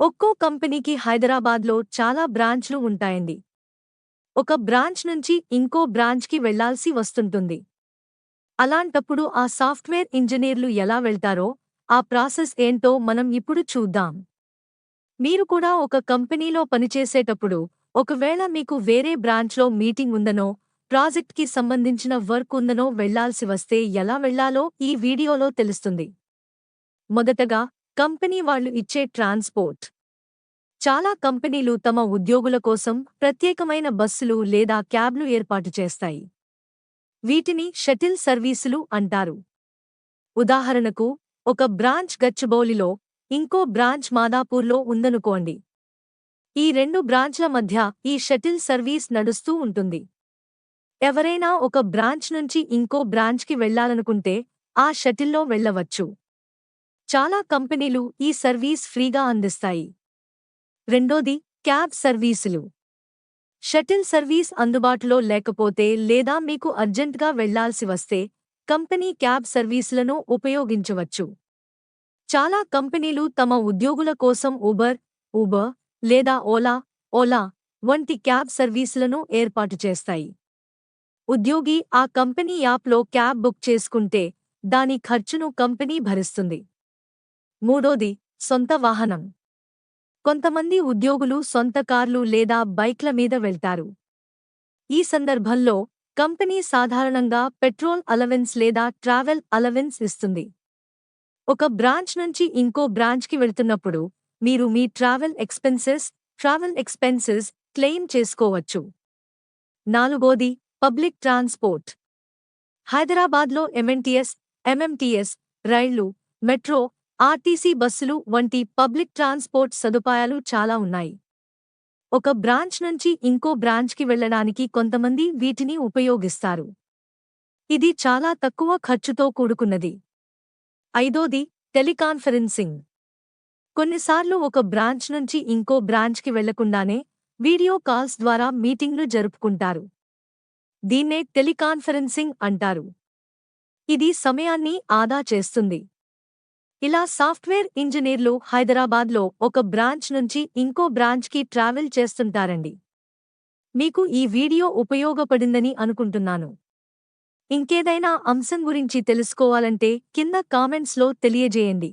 ఒక్కో కంపెనీకి హైదరాబాద్లో చాలా బ్రాంచ్లు ఉంటాయండి. ఒక బ్రాంచ్ నుంచి ఇంకో బ్రాంచ్కి వెళ్ళాల్సి వస్తుంటుంది. అలాంటప్పుడు ఆ సాఫ్ట్వేర్ ఇంజనీర్లు ఎలా వెళ్తారో ఆ ప్రాసెస్ ఏంటో మనం ఇప్పుడు చూద్దాం. మీరు కూడా ఒక కంపెనీలో పనిచేసేటప్పుడు ఒకవేళ మీకు వేరే బ్రాంచ్లో మీటింగ్ ఉందనో ప్రాజెక్ట్కి సంబంధించిన వర్క్ ఉందనో వెళ్ళాల్సి వస్తే ఎలా వెళ్ళాలో ఈ వీడియోలో తెలుస్తుంది. మొదటగా కంపెనీ వాళ్ళు ఇచ్చే ట్రాన్స్పోర్ట్. చాలా కంపెనీలు తమ ఉద్యోగుల కోసం ప్రత్యేకమైన బస్సులు లేదా క్యాబ్లు ఏర్పాటు చేస్తాయి. వీటిని షటిల్ సర్వీసులు అంటారు. ఉదాహరణకు ఒక బ్రాంచ్ గచ్చిబౌలిలో ఇంకో బ్రాంచ్ మాదాపూర్లో ఉందనుకోండి. ఈ రెండు బ్రాంచ్ల మధ్య ఈ షటిల్ సర్వీస్ నడుస్తూ ఉంటుంది. ఎవరైనా ఒక బ్రాంచ్ నుంచి ఇంకో బ్రాంచ్కి వెళ్ళాలనుకుంటే ఆ షటిల్లో వెళ్ళవచ్చు. చాలా కంపెనీలు ఈ సర్వీస్ ఫ్రీగా అందిస్తాయి. రెండోది క్యాబ్ సర్వీసులు. షటిల్ సర్వీస్ అందుబాటులో లేకపోతే లేదా మీకు అర్జెంట్గా వెళ్ళాల్సి వస్తే కంపెనీ క్యాబ్ సర్వీసులను ఉపయోగించవచ్చు. చాలా కంపెనీలు తమ ఉద్యోగుల కోసం ఊబర్ ఊబర్ లేదా ఓలా ఓలా వంటి క్యాబ్ సర్వీసులను ఏర్పాటు చేస్తాయి. ఉద్యోగి ఆ కంపెనీ యాప్లో క్యాబ్ బుక్ చేసుకుంటే దాని ఖర్చును కంపెనీ భరిస్తుంది. మూడోది సొంత వాహనం. కొంతమంది ఉద్యోగులు సొంత కార్లు లేదా బైక్ల మీద వెళ్తారు. ఈ సందర్భంలో కంపెనీ సాధారణంగా పెట్రోల్ అలవెన్స్ లేదా ట్రావెల్ అలవెన్స్ ఇస్తుంది. ఒక బ్రాంచ్ నుంచి ఇంకో బ్రాంచ్కి వెళ్తున్నప్పుడు మీరు మీ travel expenses travel expenses claim చేసుకోవచ్చు. నాలుగోది పబ్లిక్ ట్రాన్స్పోర్ట్. హైదరాబాద్లో M N T S M M T S రైళ్ళు మెట్రో ఆర్టీసీ బస్సులు వంటి పబ్లిక్ ట్రాన్స్పోర్ట్ సదుపాయాలు చాలా ఉన్నాయి. ఒక బ్రాంచ్ నుంచి ఇంకో బ్రాంచ్కి వెళ్ళడానికి కొంతమంది వీటిని ఉపయోగిస్తారు. ఇది చాలా తక్కువ ఖర్చుతో కూడుకున్నది. ఐదోది టెలికాన్ఫరెన్సింగ్. కొన్నిసార్లు ఒక బ్రాంచ్ నుంచి ఇంకో బ్రాంచ్కి వెళ్ళకుండానే వీడియో కాల్స్ ద్వారా మీటింగ్లు జరుపుకుంటారు. దీన్నే టెలికాన్ఫరెన్సింగ్ అంటారు. ఇది సమయాన్ని ఆదా చేస్తుంది. ఇలా సాఫ్ట్వేర్ ఇంజనీర్లు హైదరాబాద్లో ఒక బ్రాంచ్ నుంచి ఇంకో బ్రాంచ్కి ట్రావెల్ చేస్తుంటారండి. మీకు ఈ వీడియో ఉపయోగపడిందని అనుకుంటున్నాను. ఇంకేదైనా అంశం గురించి తెలుసుకోవాలంటే కింద కామెంట్స్లో తెలియజేయండి.